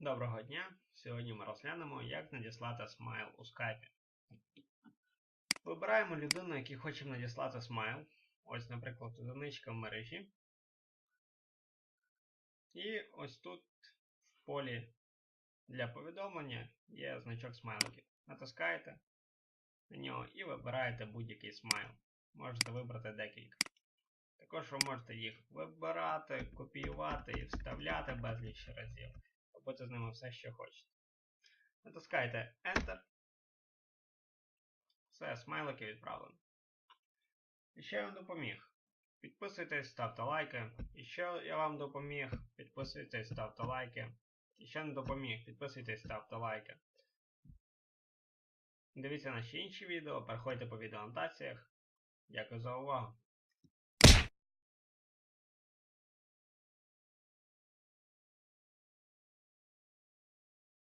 Доброго дня! Сьогодні ми розглянемо, як надіслати смайл у скайпі. Вибираємо людину, якій хочемо надіслати смайл. Ось, наприклад, одиничка в мережі. І ось тут в полі для повідомлення є значок смайликів. Натискаєте на нього і вибираєте будь-який смайл. Можете вибрати декілька. Також ви можете їх вибирати, копіювати і вставляти безліч разів. Робити з ними все, що хочете. Натискаєте Enter. Все, смайлики відправлені. І ще я вам допоміг. Підписуйтесь, ставте лайки. І ще я вам допоміг. Підписуйтесь, ставте лайки. І ще не допоміг. Підписуйтесь, ставте лайки. Дивіться наші інші відео, переходьте по відеоанотаціях. Дякую за увагу.